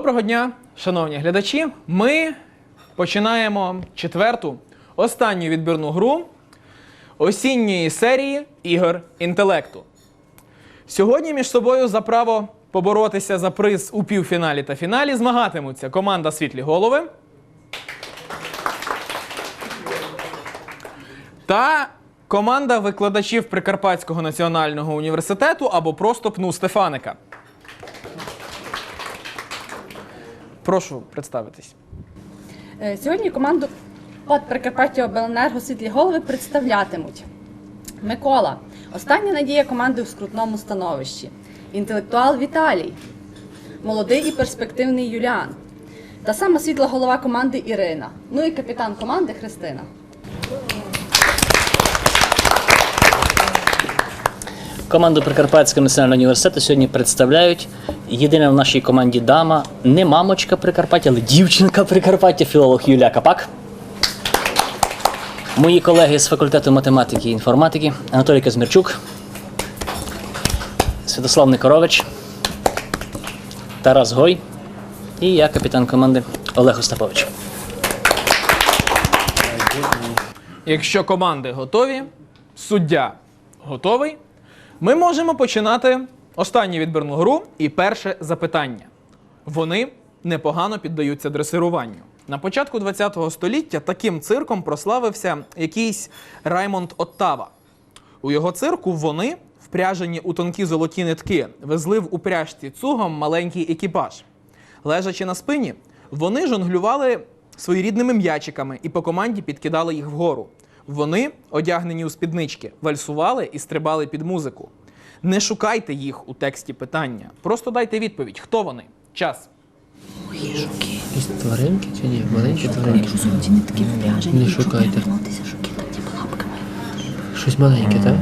дня, шановні глядачі. Ми починаємо четверту, останню відбірну гру осінньої серії ігор інтелекту. Сьогодні між собою за право поборотися за приз у півфіналі та фіналі змагатимуться команда Світлі Голови та команда викладачів Прикарпатського національного університету або просто ПНУ Стефаника. Прошу представитись. Е, Сьогодні команду ПАД Прикарпаття Обленерго світлі голови представлятимуть Микола, остання надія команди у скрутному становищі, інтелектуал Віталій, молодий і перспективний Юліан, та сама світла голова команди Ірина, ну і капітан команди Христина. Команду Прикарпатського національного університету сьогодні представляють. Єдина в нашій команді дама, не мамочка Прикарпаття, але дівчинка Прикарпаття, філолог Юлія Капак. Мої колеги з факультету математики і інформатики. Анатолій Казмірчук, Святослав Никорович, Тарас Гой. І я, капітан команди Олег Остапович. Якщо команди готові, суддя готовий, ми можемо починати останню відбірну гру і перше запитання. Вони непогано піддаються дресируванню. На початку ХХ століття таким цирком прославився якийсь Раймонд Оттава. У його цирку вони, впряжені у тонкі золоті нитки, везли в упряжці цугом маленький екіпаж. Лежачи на спині, вони жонглювали своєрідними м'ячиками і по команді підкидали їх вгору. Вони, одягнені у спіднички, вальсували і стрибали під музику. Не шукайте їх у тексті питання. Просто дайте відповідь, хто вони. Час. Якісь тваринки чи ні? Маленькі тваринки. Золоті нитки впряжені. Не шукайте. Лапками. Щось маленьке, так?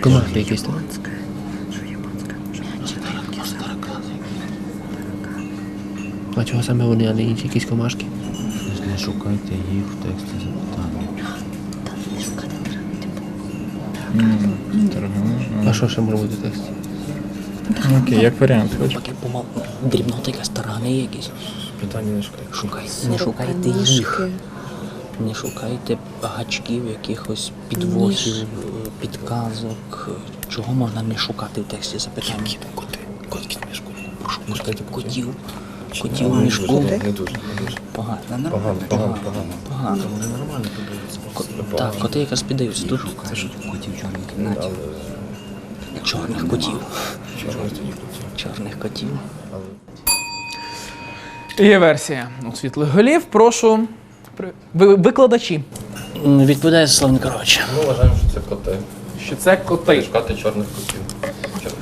Комахи якісь там. А чого саме вони, а не інші якісь комашки? Не шукайте їх в тексті запитання. Та не шукати треба. А що ще може бути в тексті? Окей, як варіант. Поки помал... дрібнота якась таргани якісь. Питання не шукайте. Шукайте, не шукайте їх. Не шукайте гачків, якихось підвохів, е, підказок. Чого можна не шукати в тексті запитання? Коти. Котки в мішку. Не шукайте Котів. Котів в мішку. Не дуже, не дуже. Погано. Погано, погано, погано. Погано. Вони нормально подаються. Так, коти якраз піддаються. Тут котів в чорній кімнаті. чорних котів. Чорних котів. Чорних котів. Є версія у світлих голів. Прошу. Викладачі, Відповідає Слав Никорович. Ми вважаємо, що це коти. що це коти. Шукати чорних котів.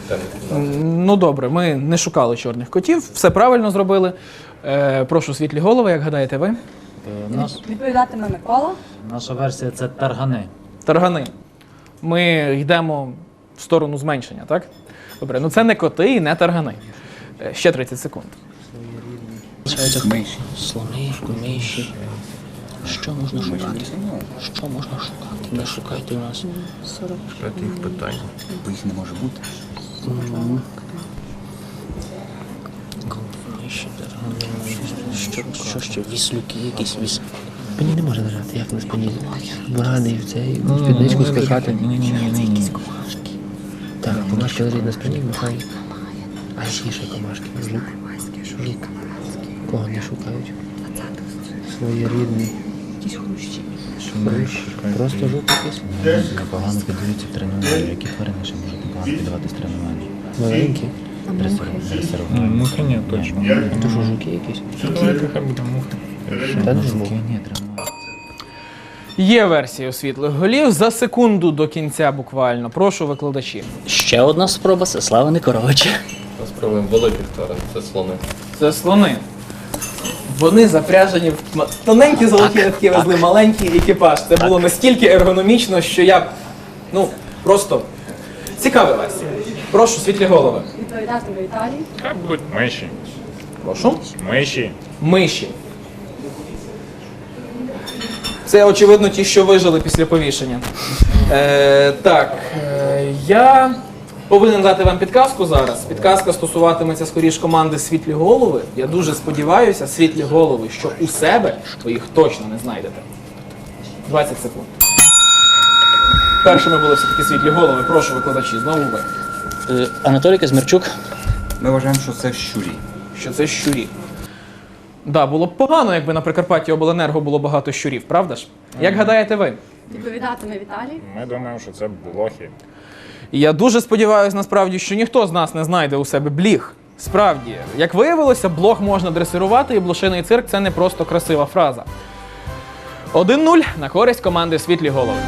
Кімнат. Ну добре, ми не шукали чорних котів, все правильно зробили. Е, прошу світлі голови, як гадаєте ви? Наш, Відповідатиме Микола. наша версія це таргани. Таргани. Ми йдемо в сторону зменшення, так? Добре, ну це не коти і не таргани. Е, Ще 30 секунд. Миші. Слони, миші. Що можна шукати? Що можна шукати? Не шукайте у нас. Шукати їх питання. Бо їх не може бути. Що, що ще? Віслюки якісь віс. Спині не може лежати, як на спині. Барани в цей в спідничку скакати. Так, комашки лежать на спині, махають. А які ще комашки? Жук. Жук. Кого не шукають? Своєрідний. Якісь хрущі. Хрущ. Просто жук якийсь. Непогано піддаються в тренуванні. Які тварини ще можуть непогано піддаватись тренуванню? Маленький. Дресирування. Мухи ні, точно. То що жуки якісь? Хай буде мухи. Та не жук. Ні, тренування. Є версія у світлих голів за секунду до кінця буквально. Прошу викладачі. Ще одна спроба це Слава Никоровича. Ми спробуємо великих тварин. Це слони. Це слони. Вони запряжені в м- тоненькі золоті нитки везли маленький екіпаж. Це було настільки ергономічно, що я ну просто цікава версія. Прошу світлі голови. Відповідатиме Віталій. Хай будуть миші. Прошу. Миші. Миші. Це очевидно ті, що вижили після повішення. Е, так, е, я Повинен дати вам підказку зараз. Підказка стосуватиметься скоріш команди світлі голови. Я дуже сподіваюся, світлі голови, що у себе ви їх точно не знайдете. 20 секунд. Першими були все-таки світлі голови. Прошу викладачі, знову ви. Е, Анатолій Казмірчук. Ми вважаємо, що це щурі. Що це щурі. Да, було б погано, якби на Прикарпатті обленерго було багато щурів, правда ж? Як гадаєте ви? Відповідатиме Віталій. Ми думаємо, що це блохи. І я дуже сподіваюся, насправді, що ніхто з нас не знайде у себе бліг. Справді, як виявилося, блог можна дресирувати, і блошиний цирк це не просто красива фраза. 1-0 на користь команди Світлі голови.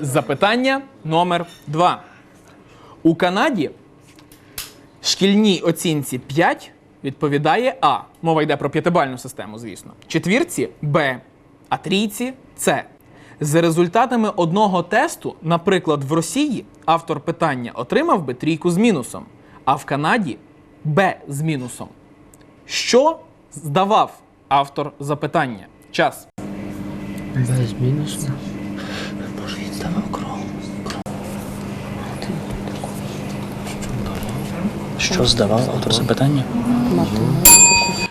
Запитання номер 2. У Канаді шкільній оцінці 5 відповідає А. Мова йде про п'ятибальну систему, звісно. Четвірці Б, а трійці С. За результатами одного тесту, наприклад, в Росії автор питання отримав би трійку з мінусом, а в Канаді Б з мінусом. Що здавав автор запитання? Час. Без мінусу. Може, він здавав кров. Що здавав автор запитання?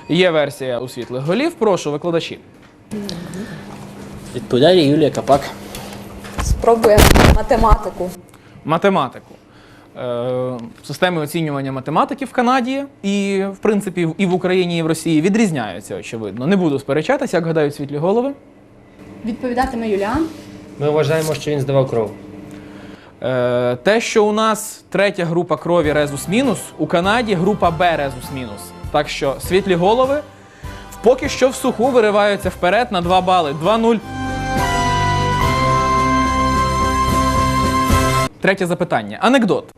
Є версія у світлих голів. Прошу, викладачі. Відповідає Юлія Капак. Спробуємо математику. математику. Е, Системи оцінювання математики в Канаді і, в принципі, і в Україні, і в Росії відрізняються, очевидно. Не буду сперечатися, як гадають світлі голови. Відповідатиме Юліан. Ми вважаємо, що він здавав кров. Е, Те, що у нас третя група крові резус мінус, у Канаді група Б резус мінус. Так що світлі голови поки що в суху вириваються вперед на 2 бали. 2-0. Третє запитання. Анекдот.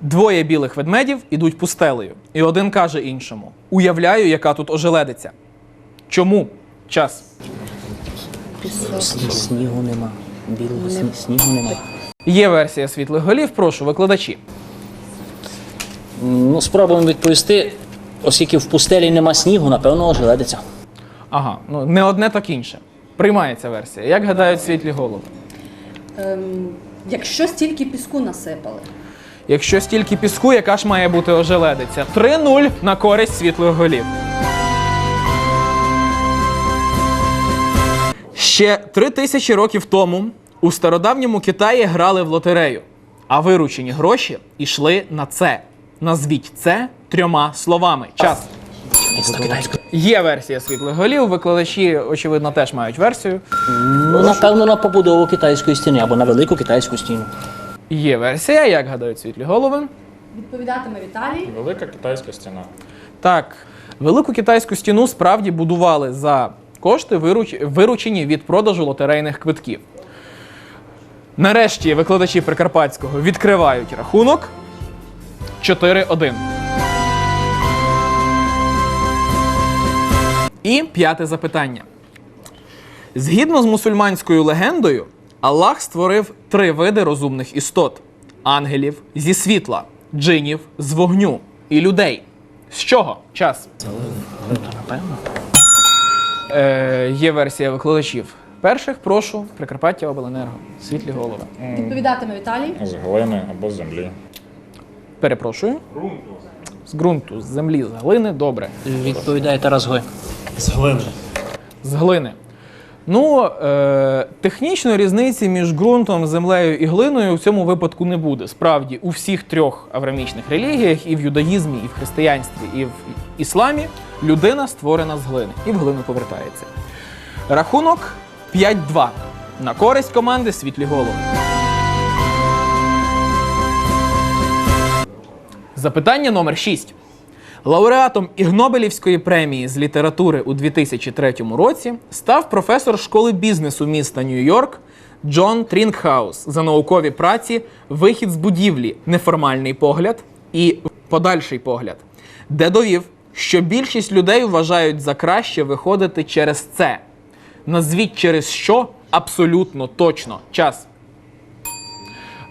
Двоє білих ведмедів ідуть пустелею, і один каже іншому: Уявляю, яка тут ожеледиця. Чому? Час. Сні- Снігу нема. Білого сні- снігу нема. Є версія світлих голів, прошу, викладачі. Ну, спробуємо відповісти. Оскільки в пустелі нема снігу, напевно, ожеледиться. Ага, ну не одне, так інше. Приймається версія. Як гадають світлі голови? Ем, якщо стільки піску насипали. Якщо стільки піску, яка ж має бути ожеледиця? 3-0 на користь світлих голів. Ще три тисячі років тому у стародавньому Китаї грали в лотерею, а виручені гроші йшли на це. Назвіть це трьома словами. Час. Є версія світлих голів. Викладачі, очевидно, теж мають версію. Ну, напевно, на побудову китайської стіни або на велику китайську стіну. Є версія, як гадають світлі голови. Відповідатиме Віталій. Велика китайська стіна. Так, велику китайську стіну справді будували за кошти, вируч... виручені від продажу лотерейних квитків. Нарешті викладачі Прикарпатського відкривають рахунок 4-1. І п'яте запитання. Згідно з мусульманською легендою, Аллах створив три види розумних істот: ангелів зі світла, джинів з вогню і людей. З чого? Час. Е, є версія викладачів. Перших прошу Прикарпаття Обленерго. Світлі голови. Відповідатиме Віталій. З глини або з землі. Перепрошую. З ґрунту, з землі, з глини. Добре. Відповідає Тарас Гой. З глини. З глини. Ну, е, технічної різниці між ґрунтом, землею і глиною в цьому випадку не буде. Справді, у всіх трьох аврамічних релігіях, і в юдаїзмі, і в християнстві, і в ісламі, людина створена з глини і в глину повертається. Рахунок 5-2 на користь команди Світлі голови. Запитання номер 6. Лауреатом Ігнобелівської премії з літератури у 2003 році став професор школи бізнесу міста Нью-Йорк Джон Трінгхаус за наукові праці Вихід з будівлі, неформальний погляд і подальший погляд, де довів, що більшість людей вважають за краще виходити через це. Назвіть через що абсолютно точно. Час.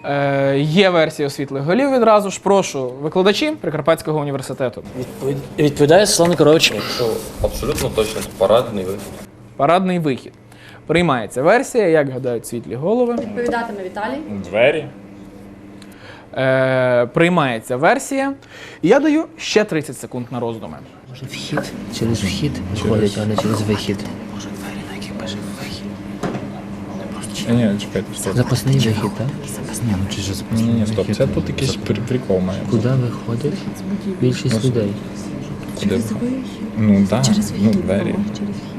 Е, є версія світлих голів відразу ж. Прошу викладачі Прикарпатського університету. Відповід- Відповідає Слава Корович. Якщо абсолютно точно, то парадний вихід. Парадний вихід. Приймається версія, як гадають світлі голови. Відповідатиме Віталій. Двері. Е, приймається версія. І я даю ще 30 секунд на роздуми. Може вхід? Через вхід виходять, а не через вихід. Ні, чекайте, стоп. Запасний вихід, так? Ні, ну чи ж Ні, ні, стоп. Це тут якийсь при- прикол має. бути. Куди виходить більшість людей? Куди? Ну так, ну двері.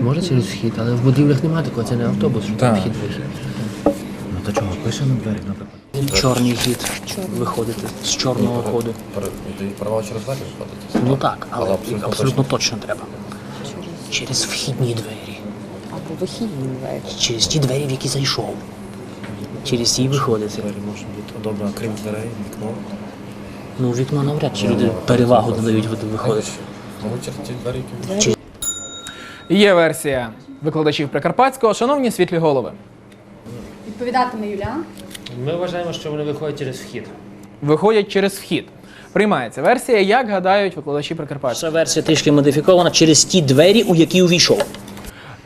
Може через вхід, але в будівлях немає такого, це не автобус, що там Так. вхід-вихід. Ну то чого, пише на двері, наприклад. Чорний хід виходити з чорного ходу. Право через двері виходити. Ну так, але абсолютно точно треба. Через вхідні двері. Вихідні двері. Через ті двері, в які зайшов. Через ті виходити. Двері можуть бути добре, крім дверей, вікно. Ну, вікно навряд чи люди перевагу надають воду виходити. Ну, через ті двері, які Є версія викладачів Прикарпатського. Шановні світлі голови. Відповідатиме Юліан. Ми вважаємо, що вони виходять через вхід. Виходять через вхід. Приймається версія, як гадають викладачі Прикарпатського. Ця версія трішки модифікована через ті двері, у які увійшов.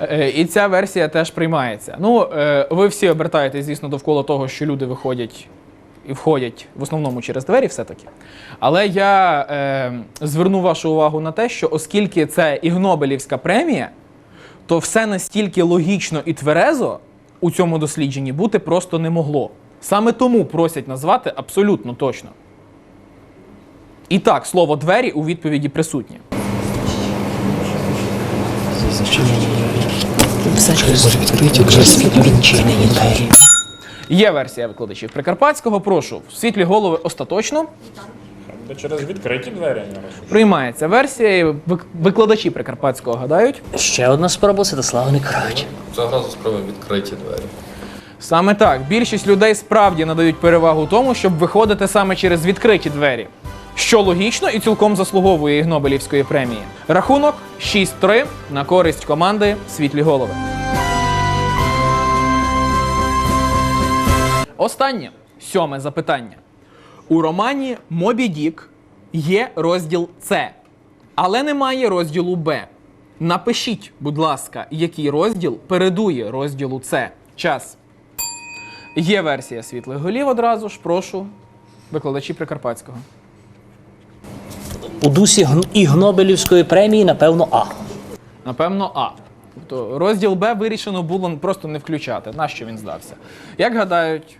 Е, І ця версія теж приймається. Ну, е, ви всі обертаєтесь, звісно, довкола того, що люди виходять і входять в основному через двері, все-таки. Але я е, зверну вашу увагу на те, що оскільки це Ігнобелівська премія, то все настільки логічно і тверезо у цьому дослідженні бути просто не могло. Саме тому просять назвати абсолютно точно. І так, слово двері у відповіді присутнє. Все через відкриті відчинені двері. Є версія викладачів Прикарпатського. Прошу, світлі голови остаточно. Де через відкриті двері, не розумію. Приймається версія. і вик- Викладачі Прикарпатського гадають. Ще одна спроба Святослава не карають. Цього разу справи відкриті двері. Саме так, більшість людей справді надають перевагу тому, щоб виходити саме через відкриті двері. Що логічно і цілком заслуговує Ігнобелівської премії. Рахунок 6-3 на користь команди Світлі голови. Останнє сьоме запитання. У романі Мобі Дік є розділ С, але немає розділу Б. Напишіть, будь ласка, який розділ передує розділу С. Час. Є версія світлих голів одразу ж, прошу. Викладачі Прикарпатського. У дусі гн- Ігнобелівської премії, напевно, А. Напевно, А. Тобто розділ Б вирішено було просто не включати. Нащо він здався? Як гадають.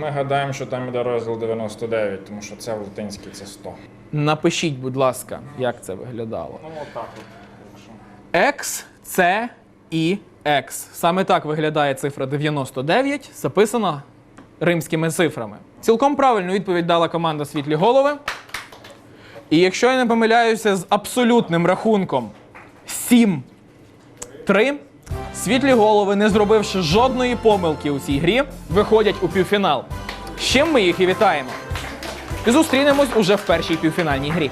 Ми гадаємо, що там іде розділ 99, тому що це в латинській це 100. Напишіть, будь ласка, як це виглядало. Ну, отак от. X, C і X. Саме так виглядає цифра 99, записана римськими цифрами. Цілком правильну відповідь дала команда Світлі голови. І якщо я не помиляюся з абсолютним рахунком 7-3, світлі голови, не зробивши жодної помилки у цій грі, виходять у півфінал. З чим ми їх і вітаємо. І зустрінемось уже в першій півфінальній грі.